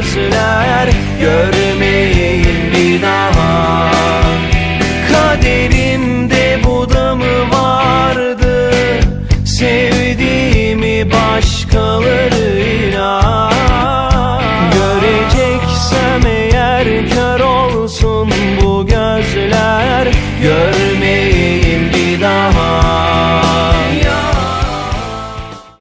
gözler görmeyin bir daha Kaderimde bu da mı vardı? Sen